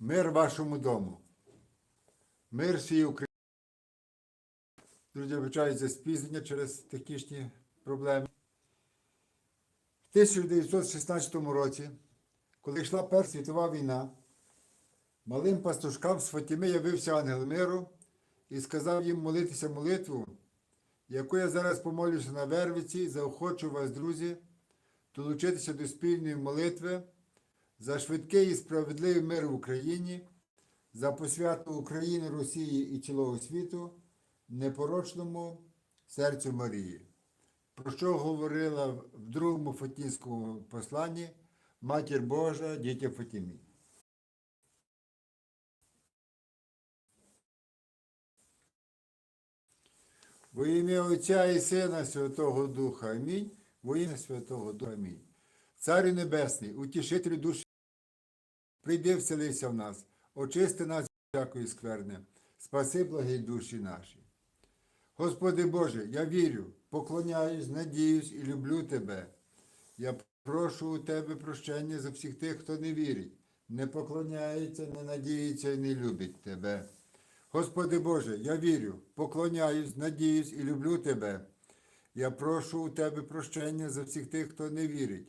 Мир вашому дому. Мир всій Україні. Друзі, вибачаю за спізнення через технічні проблеми. В 1916 році, коли йшла Перша світова війна, малим пастушкам з Фатіми явився ангел миру і сказав їм молитися молитву, яку я зараз помолюся на Вервиці, заохочу вас, друзі, долучитися до спільної молитви за швидкий і справедливий мир в Україні, за посвяту України, Росії і цілого світу, непорочному серцю Марії, про що говорила в другому Фатінському посланні Матір Божа дітям Фатімі. Во ім'я Отця і Сина Святого Духа. Амінь. Во ім'я Святого Духа. Амінь. Царю Небесний, утішителю душі, прийди вселися в нас, очисти нас всякої скверни, спаси благі душі наші. Господи Боже, я вірю, поклоняюсь, надіюсь і люблю Тебе. Я прошу у Тебе прощення за всіх тих, хто не вірить, не поклоняється, не надіється і не любить Тебе. Господи Боже, я вірю, поклоняюсь, надіюсь і люблю Тебе. Я прошу у Тебе прощення за всіх тих, хто не вірить,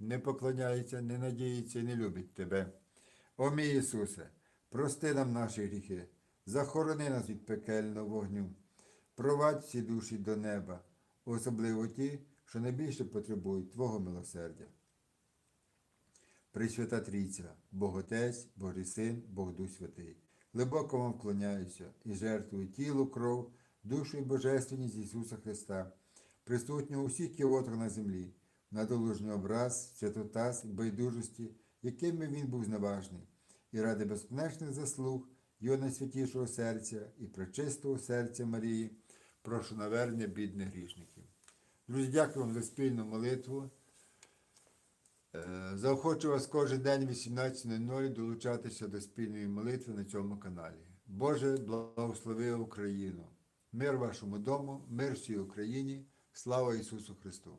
не поклоняється, не надіється і не любить Тебе. О мій Ісусе, прости нам наші гріхи, захорони нас від пекельного вогню, провадь всі душі до неба, особливо ті, що найбільше потребують Твого милосердя. Пресвята Трійця, Бог Отець, Божий Син, Бог Дух Святий. Глибоко вам вклоняюся і жертвую тіло, кров, душу і божественність Ісуса Христа, присутнього у всіх кіотрах на землі, на долужний образ, святотас, байдужості, якими він був зневажний, і ради безконечних заслуг Його найсвятішого серця і пречистого серця Марії, прошу навернення бідних грішників. Друзі, дякую вам за спільну молитву. Е, Заохочу вас кожен день в 18.00 долучатися до спільної молитви на цьому каналі. Боже, благослови Україну! Мир вашому дому, мир всій Україні, слава Ісусу Христу!